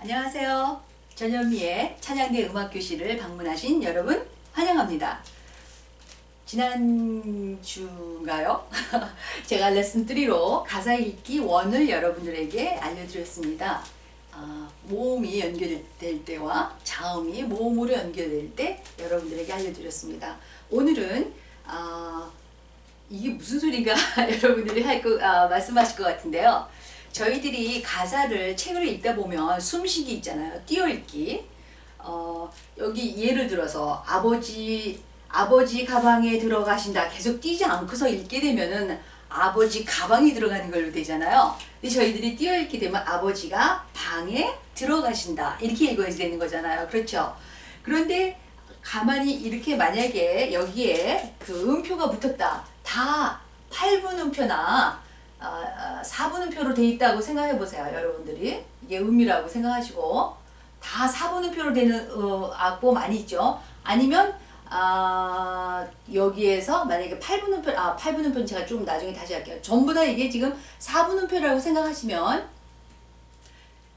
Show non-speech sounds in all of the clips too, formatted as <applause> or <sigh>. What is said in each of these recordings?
안녕하세요. 전현미의 찬양대 음악교실을 방문하신 여러분 환영합니다. 지난주인가요? <laughs> 제가 레슨 3로 가사 읽기 1을 여러분들에게 알려드렸습니다. 아, 모음이 연결될 때와 자음이 모음으로 연결될 때 여러분들에게 알려드렸습니다. 오늘은 아, 이게 무슨 소리가 <laughs> 여러분들이 할 거, 아, 말씀하실 것 같은데요. 저희들이 가사를 책을 읽다 보면 숨쉬기 있잖아요. 띄어읽기. 어, 여기 예를 들어서 아버지 아버지 가방에 들어가신다. 계속 뛰지 않고서 읽게 되면은 아버지 가방이 들어가는 걸로 되잖아요. 근데 저희들이 띄어읽게 되면 아버지가 방에 들어가신다. 이렇게 읽어야 되는 거잖아요. 그렇죠? 그런데 가만히 이렇게 만약에 여기에 그 음표가 붙었다. 다 8분 음표나 어, 어, 4분 음표로 돼 있다고 생각해 보세요, 여러분들이. 이게 음이라고 생각하시고 다 4분 음표로 되는 어, 악보 많이 있죠. 아니면 아, 여기에서 만약에 8분 음표, 아, 8분 음표는 제가 좀 나중에 다시 할게요. 전부 다 이게 지금 4분 음표라고 생각하시면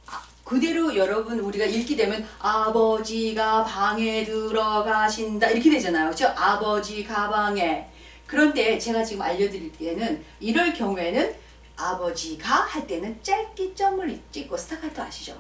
아, 그대로 여러분 우리가 읽게 되면 아버지가 방에 들어가신다 이렇게 되잖아요. 그렇죠? 아버지 가방에. 그런데 제가 지금 알려드릴 때는 이럴 경우에는 아버지가 할 때는 짧게 점을 찍고 스타카토 아시죠?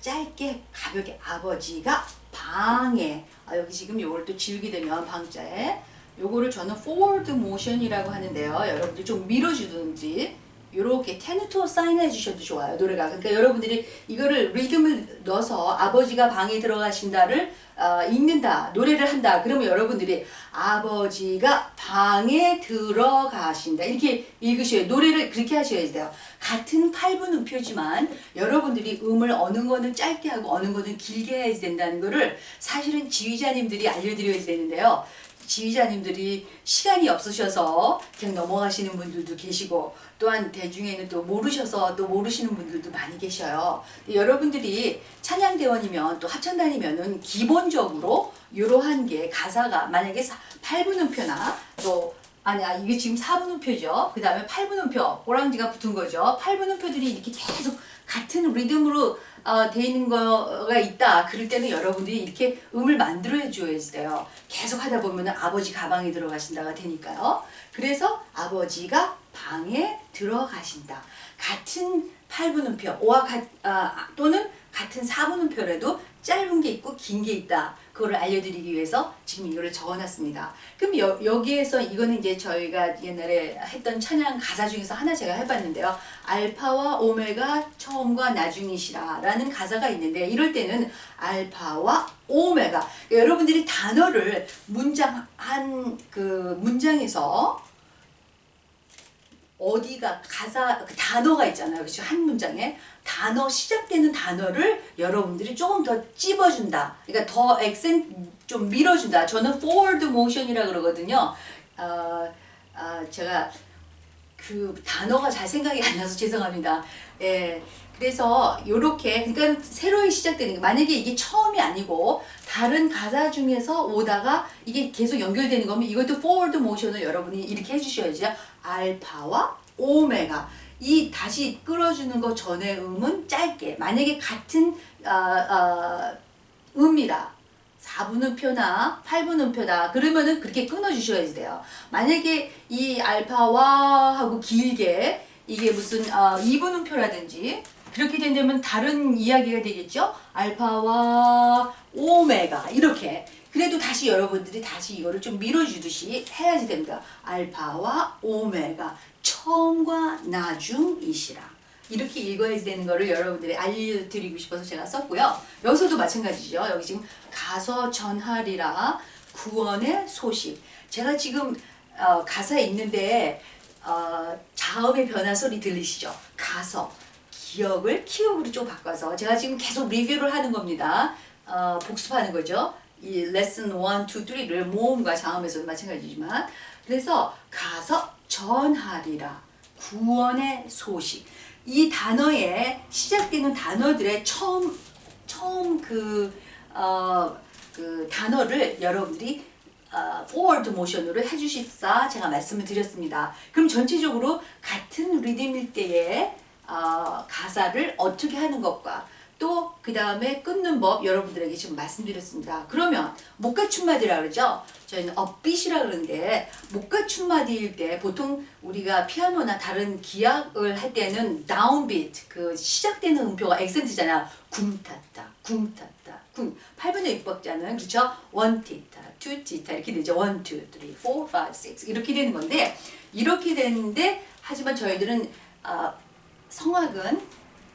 짧게 가볍게 아버지가 방에 아, 여기 지금 요걸 또 지우게 되면 방자에 요거를 저는 forward motion이라고 하는데요. 여러분들 좀 밀어주든지 요렇게 테누토 사인해 주셔도 좋아요. 노래가. 그러니까 여러분들이 이거를 리듬을 넣어서 아버지가 방에 들어가신다를 어, 읽는다. 노래를 한다. 그러면 여러분들이 아버지가 방에 들어가신다. 이렇게 읽으셔야 노래를 그렇게 하셔야 돼요. 같은 8분 음표지만 여러분들이 음을 어느 거는 짧게 하고 어느 거는 길게 해야 된다는 거를 사실은 지휘자님들이 알려드려야 되는데요. 지휘자님들이 시간이 없으셔서 그냥 넘어가시는 분들도 계시고 또한 대중에는 또 모르셔서 또 모르시는 분들도 많이 계셔요. 여러분들이 찬양대원이면 또 합창단이면은 기본적으로 이러한 게 가사가 만약에 8분 음표나 또 아니야 이게 지금 4분 음표죠. 그 다음에 8분 음표 오랑지가 붙은 거죠. 8분 음표들이 이렇게 계속 같은 리듬으로 어, 돼 있는 거가 있다. 그럴 때는 여러분들이 이렇게 음을 만들어 줘야 돼요. 계속 하다 보면 아버지 가방에 들어가신다가 되니까요. 그래서 아버지가 방에 들어가신다. 같은 8분 음표, 오와 같, 아, 또는 같은 4분 음표라도 짧은 게 있고 긴 게 있다. 그거를 알려드리기 위해서 지금 이거를 적어놨습니다. 그럼 여, 여기에서 이거는 이제 저희가 옛날에 했던 찬양 가사 중에서 하나 제가 해봤는데요. 알파와 오메가 처음과 나중이시라 라는 가사가 있는데 이럴 때는 알파와 오메가 여러분들이 단어를 문장 한 그 문장에서 어디가 가사 그 단어가 있잖아요. 그렇죠? 한 문장에 단어 시작되는 단어를 여러분들이 조금 더 찝어준다. 그러니까 더 액센 좀 밀어준다. 저는 forward motion이라 그러거든요. 어, 어, 제가 그 단어가 잘 생각이 안 나서 <laughs> 죄송합니다. 예. 그래서 요렇게 그러니까 새로이 시작되는 게 만약에 이게 처음이 아니고 다른 가사 중에서 오다가 이게 계속 연결되는 거면 이것도 forward motion을 여러분이 이렇게 해주셔야죠. 알파와 오메가 이 다시 끌어주는 거 전에 음은 짧게 만약에 같은 어, 어, 음이라 4분 음표나 8분 음표다 그러면은 그렇게 끊어주셔야 돼요. 만약에 이 알파와 하고 길게 이게 무슨 어, 2분 음표라든지 그렇게 된다면 다른 이야기가 되겠죠. 알파와 오메가 이렇게 그래도 다시 여러분들이 다시 이거를 좀 밀어주듯이 해야지 됩니다. 알파와 오메가 처음과 나중이시라. 이렇게 읽어야 되는 거를 여러분들이 알려드리고 싶어서 제가 썼고요. 여기서도 마찬가지죠. 여기 지금 가서 전하리라 구원의 소식. 제가 지금 어, 가사 있는데 어, 자음의 변화 소리 들리시죠? 가서 기억을 키억으로 좀 바꿔서 제가 지금 계속 리뷰를 하는 겁니다. 어, 복습하는 거죠. 이 레슨 1, 2, 3를 모음과 자음에서도 마찬가지지만 그래서 가서 전하리라 구원의 소식 이 단어에 시작되는 단어들의 처음 처음 그, 어, 그 단어를 여러분들이 어, forward motion으로 해주십사 제가 말씀을 드렸습니다. 그럼 전체적으로 같은 리듬일 때에 어, 가사를 어떻게 하는 것과 또 그 다음에 끊는 법 여러분들에게 지금 말씀드렸습니다. 그러면 목가춤마디라 그러죠. 저희는 업빗이라 그러는데 목가춤마디일 때 보통 우리가 피아노나 다른 기악을 할 때는 다운비트 그 시작되는 음표가 액센트잖아요. 굼탔다, 굼탔다, 굼. 8분의 6박자는 그렇죠. 원티타, 투티타 이렇게 되죠. 원, 투, 쓰리, 포, 파이브, 식스 이렇게 되는 건데 이렇게 되는데 하지만 저희들은 아, 성악은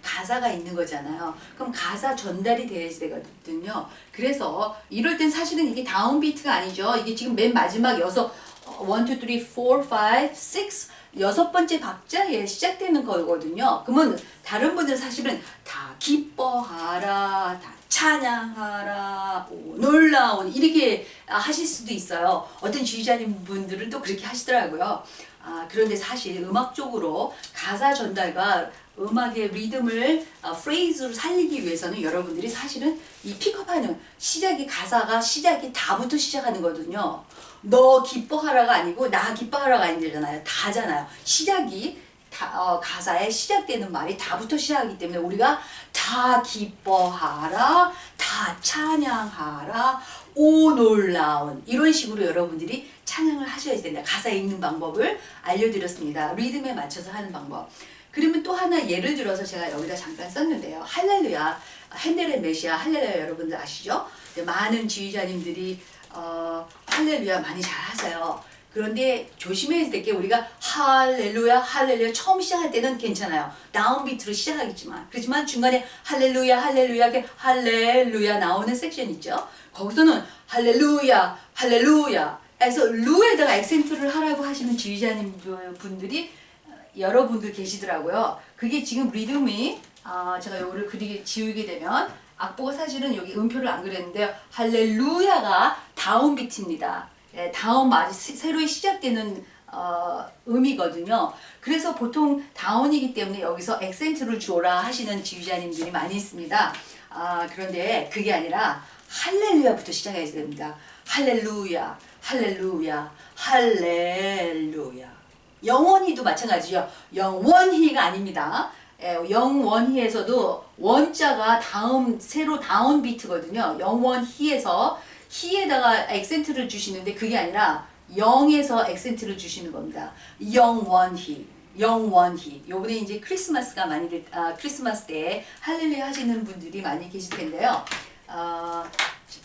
가사가 있는 거잖아요. 그럼 가사 전달이 돼야지 되거든요. 그래서 이럴 땐 사실은 이게 다운비트가 아니죠. 이게 지금 맨 마지막 여섯, 1, 2, 3, 4, 5, 6, 여섯 번째 박자에 시작되는 거거든요. 그러면 다른 분들 사실은 다 기뻐하라, 다 찬양하라, 오, 놀라운 이렇게 하실 수도 있어요. 어떤 지휘자님 분들은 또 그렇게 하시더라고요. 아, 그런데 사실 음악적으로 가사 전달과 음악의 리듬을 어, 프레이즈로 살리기 위해서는 여러분들이 사실은 이 픽업하는 시작이 가사가 시작이 다부터 시작하는 거거든요. 너 기뻐하라가 아니고 나 기뻐하라가 아니잖아요. 다잖아요. 시작이 다, 어, 가사에 시작되는 말이 다부터 시작하기 때문에 우리가 다 기뻐하라, 다 찬양하라, 오 놀라운 이런 식으로 여러분들이 찬양을 하셔야 된다. 가사 읽는 방법을 알려드렸습니다. 리듬에 맞춰서 하는 방법. 그러면 또 하나 예를 들어서 제가 여기다 잠깐 썼는데요. 할렐루야, 핸델의 메시아 할렐루야 여러분들 아시죠? 네, 많은 지휘자님들이 어, 할렐루야 많이 잘 하세요. 그런데 조심해야 될 게 우리가 할렐루야 할렐루야 처음 시작할 때는 괜찮아요. 다운 비트로 시작하겠지만 그렇지만 중간에 할렐루야 할렐루야 할렐루야 나오는 섹션 있죠. 거기서는 할렐루야 할렐루야 해서 루에다가 액센트를 하라고 하시는 지휘자님 분들이 여러분들 계시더라고요. 그게 지금 리듬이 아, 제가 요거를 그리게 지우게 되면 악보가 사실은 여기 음표를 안 그렸는데요. 할렐루야가 다운 비트입니다. 예, 다운 마지 새로 시작되는 어, 음이거든요. 그래서 보통 다운이기 때문에 여기서 액센트를 줘라 하시는 지휘자님들이 많이 있습니다. 아, 그런데 그게 아니라 할렐루야부터 시작해야 됩니다. 할렐루야, 할렐루야, 할렐루야. 영원히도 마찬가지죠. 영원히가 아닙니다. 예, 영원히에서도 원자가 다음 새로 다운 비트거든요. 영원히에서 히에다가 액센트를 주시는데 그게 아니라 영에서 액센트를 주시는 겁니다. 영원히. 영원히. 요번에 이제 크리스마스가 많이들 아, 크리스마스 때 할렐루야 하시는 분들이 많이 계실 텐데요. 어,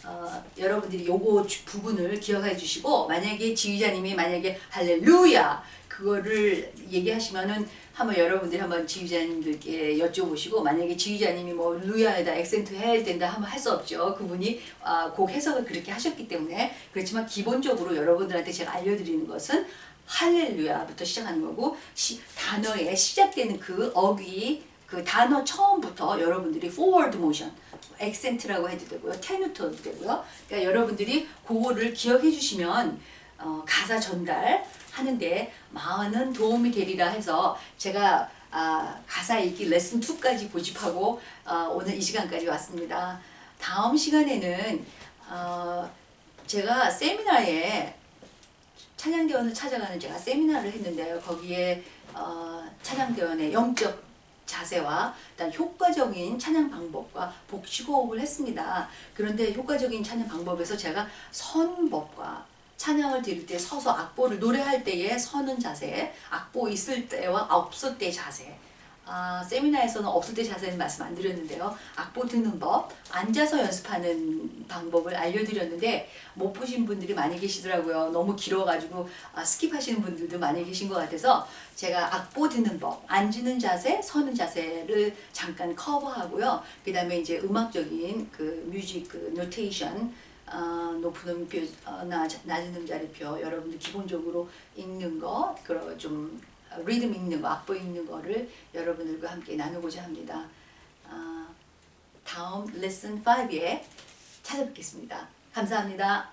어, 여러분들이 요거 주- 부분을 기억해 주시고 만약에 지휘자님이 만약에 할렐루야 그거를 얘기하시면은 한번 여러분들이 한번 지휘자님들께 여쭤보시고 만약에 지휘자님이 뭐 루야에다 액센트 해야 된다 하면 할 수 없죠. 그분이 아, 곡 해석을 그렇게 하셨기 때문에 그렇지만 기본적으로 여러분들한테 제가 알려드리는 것은 할렐루야부터 시작하는 거고 시, 단어에 시작되는 그 어귀 그 단어 처음부터 여러분들이 forward motion 액센트라고 해도 되고요 테누토도 되고요 그러니까 여러분들이 그거를 기억해 주시면 어, 가사 전달 하는데 많은 도움이 되리라 해서 제가 아, 가사 읽기 레슨 2까지 고집하고 어, 오늘 이 시간까지 왔습니다. 다음 시간에는 어, 제가 세미나에 찬양대원을 찾아가는 제가 세미나를 했는데요. 거기에 어, 찬양대원의 영적 자세와 일단 효과적인 찬양 방법과 복식호흡을 했습니다. 그런데 효과적인 찬양 방법에서 제가 선법과 찬양을 드릴 때 서서 악보를 노래할 때의 서는 자세, 악보 있을 때와 없을 때 자세. 아, 세미나에서는 없을 때 자세는 말씀 안 드렸는데요. 악보 듣는 법, 앉아서 연습하는 방법을 알려드렸는데 못 보신 분들이 많이 계시더라고요. 너무 길어가지고 아, 스킵하시는 분들도 많이 계신 것 같아서 제가 악보 듣는 법, 앉는 자세, 서는 자세를 잠깐 커버하고요. 그 다음에 이제 음악적인 그 뮤직 그 노테이션 어, 높은 음표, 어, 나, 낮은 음자리표 여러분들 기본적으로 읽는 거, 그런 좀 리듬 읽는 거, 악보 읽는 거를 여러분들과 함께 나누고자 합니다. 어, 다음 레슨 5에 찾아뵙겠습니다. 감사합니다.